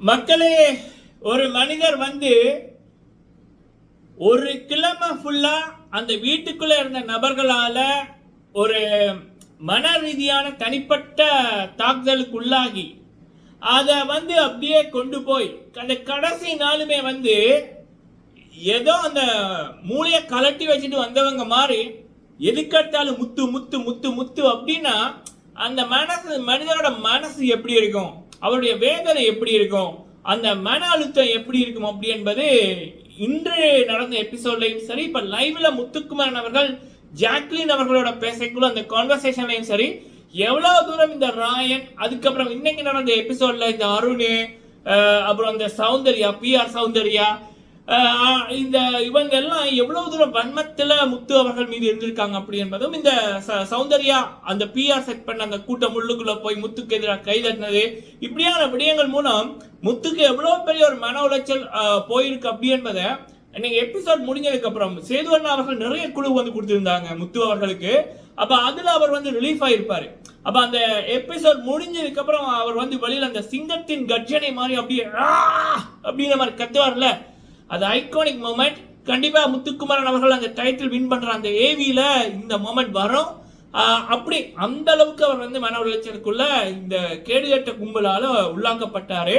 மக்களே ஒரு மனிதர் வந்து ஒரு கிழமை ஃபுல்லாக அந்த வீட்டுக்குள்ளே இருந்த நபர்களால் ஒரு மன ரீதியான தனிப்பட்ட தாக்குதலுக்கு உள்ளாகி அதை வந்து அப்படியே கொண்டு போய் அந்த கடைசி நாளுமே வந்து ஏதோ அந்த மூளையை கலட்டி வச்சுட்டு வந்தவங்க மாதிரி எதுக்கெடுத்தாலும் முத்து முத்து முத்து முத்து அப்படின்னா அந்த மனசு மனிதனோட மனசு எப்படி இருக்கும்? அவருடைய வேதனை எப்படி இருக்கும்? அந்த மன அழுத்தம் எப்படி இருக்கும் அப்படி என்பது இன்று நடந்த எபிசோட்லையும் சரி இப்ப லைவ்ல முத்துக்குமாரன் அவர்கள் ஜாக்லின் அவர்களோட பேசக்குள்ள அந்த கான்வர்சேஷன்லையும் சரி எவ்வளவு தூரம் இந்த ராயன் அதுக்கப்புறம் இன்னைக்கு நடந்த எபிசோட்ல இந்த அருண் அப்புறம் இந்த சௌந்தர்யா பிஆர் சௌந்தர்யா இந்த இவங்க எல்லாம் எவ்வளவு தூரம் வன்மத்தில் முத்து அவர்கள் மீது இருந்திருக்காங்க அப்படி என்பதும் இந்த ச- சௌந்தர்யா அந்த பிஆர் செட் பண்ண அந்த கூட்டம் உள்ளுக்குள்ள போய் முத்துக்கு எதிராக கைதட்டினது இப்படியான விடயங்கள் மூலம் முத்துக்கு எவ்வளவு பெரிய ஒரு மன உளைச்சல் போயிருக்கு அப்படி என்பதை இன்னைக்கு எபிசோட் முடிஞ்சதுக்கு அப்புறம் சேது அண்ணா அவர்கள் நிறைய குழு வந்து கொடுத்திருந்தாங்க முத்து அவர்களுக்கு. அப்ப அதுல அவர் வந்து ரிலீஃப் ஆயிருப்பாரு. அப்ப அந்த எபிசோட் முடிஞ்சதுக்கு அப்புறம் அவர் வந்து வெளியில அந்த சிங்கத்தின் கர்ஜனை மாதிரி அப்படியே அப்படிங்கிற மாதிரி கத்துவார்ல. அது ஐகானிக் மூமெண்ட் கண்டிப்பாக முத்துக்குமாரன் அவர்கள் அந்த டைட்டில் வின் பண்ணுற அந்த ஏவியில் இந்த மூமெண்ட் வரும். அப்படி அந்த அளவுக்கு அவர் வந்து மன உளைச்சலுக்குள்ள இந்த கேடுகட்ட கும்பலால் உள்ளாக்கப்பட்டார்.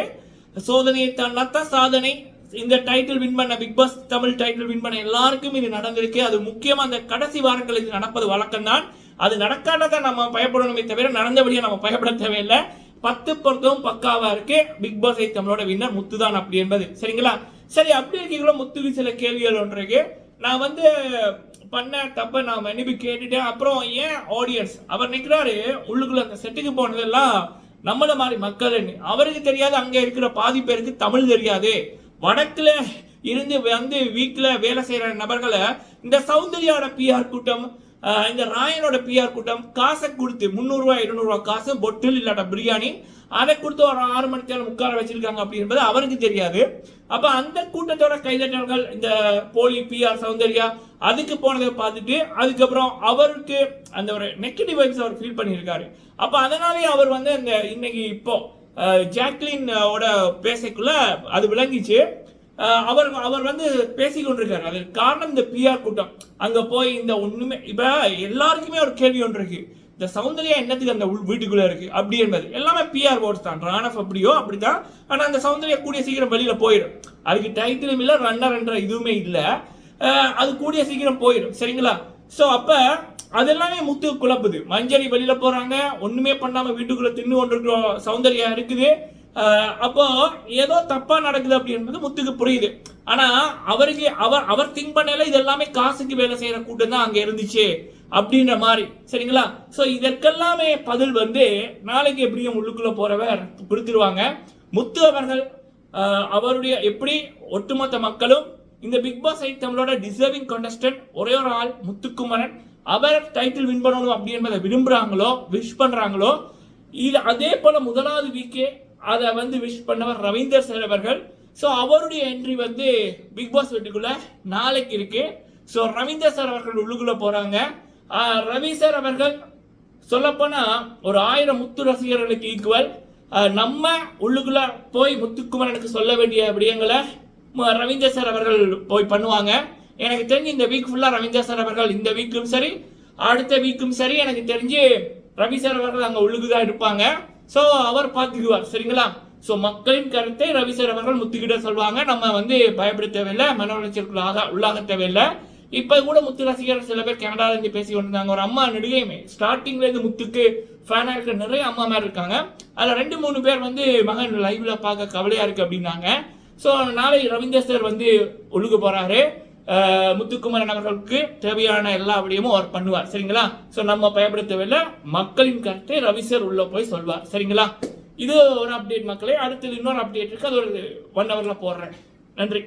சோதனையை தான் சாதனை. இந்த டைட்டில் வின் பண்ண Bigg Boss Tamil title win பண்ண எல்லாருக்கும் இது நடந்திருக்கு. அது முக்கியமாக அந்த கடைசி வாரங்களில் இது நடப்பது வழக்கம்தான். அது நடக்காததான் நம்ம பயப்படணுமே தவிர நடந்தபடியே நம்ம பயப்பட தேவையில்லை. பத்து பொருத்தமும் பக்காவாக இருக்கு. பிக் பாஸ் தமிழோட வின்னர் முத்துதான் அப்படி என்பது. சரிங்களா? சரி அப்படி இருக்கீங்களோ? முத்துக்கு சில கேள்விகள் ஒன்று நான் வந்து பண்ண தப்ப நான் மன்னிப்பு கேட்டுட்டேன். அப்புறம் ஏன் ஆடியன்ஸ் அவர் நிற்கிறாரு உள்ளுக்குள்ள அந்த செட்டுக்கு போனதெல்லாம் நம்மள மாதிரி மக்கள்னு. அவருக்கு தெரியாது அங்கே இருக்கிற பாதி பேருக்கு தமிழ் தெரியாது. வடக்குல இருந்து வந்து வீட்டில் வேலை செய்கிற நபர்களை இந்த சௌந்தர்யாவோட பிஆர் கூட்டம் இந்த ராயனோட பிஆர் கூட்டம் காசை கொடுத்து முந்நூறுரூவா இருநூறுவா காசு பொட்டில் இல்லாட்ட பிரியாணி அதை கொடுத்து ஒரு ஆறு மணிக்கு நேரம் உட்கார வச்சிருக்காங்க அப்படி என்பது அவருக்கு தெரியாது. அப்போ அந்த கூட்டத்தோட கைதட்டல்கள் இந்த போலி பிஆர் சௌந்தர்யா அதுக்கு போனதை பார்த்துட்டு அதுக்கப்புறம் அவருக்கு அந்த ஒரு நெகட்டிவ் வைப்ஸ் அவர் ஃபீல் பண்ணியிருக்காரு. அப்போ அதனாலேயே அவர் வந்து அந்த இன்னைக்கு இப்போ ஜாக்லின் ஓட பேசக்குள்ள அது விளங்கிச்சு. அவர் அவர் வந்து பேசிக் கொண்டிருக்காரு அதற்கு காரணம் இந்த பிஆர் கூட்டம். அங்கே போய் இந்த ஒன்றுமே இப்போ எல்லாருக்குமே ஒரு கேள்வி ஒன்று இருக்கு. இந்த சௌந்தர்யா என்னத்துக்கு அந்த உள் வீட்டுக்குள்ளே இருக்கு? அப்படி என்பது. எல்லாமே பிஆர் ஓட்ஸ் தான். ரானஃப் அப்படியோ அப்படிதான் ஆனால் அந்த சௌந்தர்யா கூடிய சீக்கிரம் வெளியில் போயிடும். அதுக்கு டைட்டிலும் இல்லை ரன்னர் என்ற இதுவுமே இல்லை. அது கூடிய சீக்கிரம் போயிடும். சரிங்களா? ஸோ அப்போ அதெல்லாமே முத்து குழப்புது. மஞ்சரி வெளியில் போகிறாங்க ஒன்றுமே பண்ணாமல் வீட்டுக்குள்ளே தின்னு கொண்டிருக்கிற சௌந்தர்யா இருக்குது. அப்போ ஏதோ தப்பா நடக்குது அப்படி என்பது முத்துக்கு புரியுது. ஆனா அவருக்கு அவர் அவர் திங்க் பண்ணல இது எல்லாமே காசுக்கு வேலை செய்யற கூட்டம் தான் அங்க இருந்துச்சு அப்படின்ற மாதிரி. சரிங்களா? சோ இதற்கெல்லாமே பதில் வந்து நாளைக்கு எப்படியும் உள்ளுக்குள்ள போறவர் கொடுத்துருவாங்க. முத்து அவர்கள் அவருடைய எப்படி ஒட்டுமொத்த மக்களும் இந்த பிக் பாஸ் ஐ தமிழோட டிசர்விங் கண்டஸ்டன்ட் ஒரே ஒரு ஆள் முத்துக்குமரன் அவர் டைட்டில் வின் பண்ணணும் அப்படி என்பதை விரும்புறாங்களோ விஷ் பண்றாங்களோ இது அதே போல முதலாவது வீக்கே அதை வந்து விஷ் பண்ணவர் ரவீந்தர் சார் அவர்கள். ஸோ அவருடைய என்ட்ரி வந்து பிக் பாஸ் வீட்டுக்குள்ள நாளைக்கு இருக்கு. ஸோ ரவீந்தர் சார் அவர்கள் உள்ளுக்குள்ள போறாங்க. ரவி சார் அவர்கள் சொல்லப்போனா ஒரு ஆயிரம் முத்து ரசிகர்களுக்கு ஈக்குவல் நம்ம உள்ளுக்குள்ள போய் முத்துக்குமரனுக்கு சொல்ல வேண்டிய விடயங்களை ரவீந்தர் சார் அவர்கள் போய் பண்ணுவாங்க. எனக்கு தெரிஞ்சு இந்த வீக் ஃபுல்லாக ரவீந்தர் சார் அவர்கள் இந்த வீக்கும் சரி அடுத்த வீக்கும் சரி எனக்கு தெரிஞ்சு ரவி சார் அவர்கள் அங்கே உள்ளுக்கு தான் இருப்பாங்க. ஸோ அவர் பார்த்துக்குவார் சரிங்களா? ஸோ மக்களின் கருத்தை ரவிசர் அவர்கள் முத்துக்கிட்ட சொல்லுவாங்க நம்ம வந்து பயப்பட தேவையில்லை மன உளைச்சலுக்குள்ளாக உள்ளாக தேவையில்லை. இப்போ கூட முத்து ரசிகர் சில பேர் கனடாலேருந்து பேசி கொண்டிருந்தாங்க. ஒரு அம்மா நடிகையுமே ஸ்டார்டிங்லேருந்து முத்துக்கு ஃபேனாக இருக்கிற நிறைய அம்மா மாதிரி இருக்காங்க. அதில் ரெண்டு மூணு பேர் வந்து மகன் லைவில் பார்க்க கவலையாக இருக்குது அப்படின்னாங்க. ஸோ நாளை ரவீந்தர் சார் வந்து ஒழுக போகிறாரு முத்துக்குமரன் அவர்களுக்கு தேவையான எல்லா விடயமும் அவர் பண்ணுவார். சரிங்களா? ஸோ நம்ம பயப்படுத்தவில்லை மக்களின் கருத்தை ரவி சார் உள்ள போய் சொல்வார். சரிங்களா? இது ஒரு அப்டேட் மக்களே. அடுத்தது இன்னொரு அப்டேட் இருக்கு. அது ஒரு ஒன் ஹவர்ல போடுறேன். நன்றி.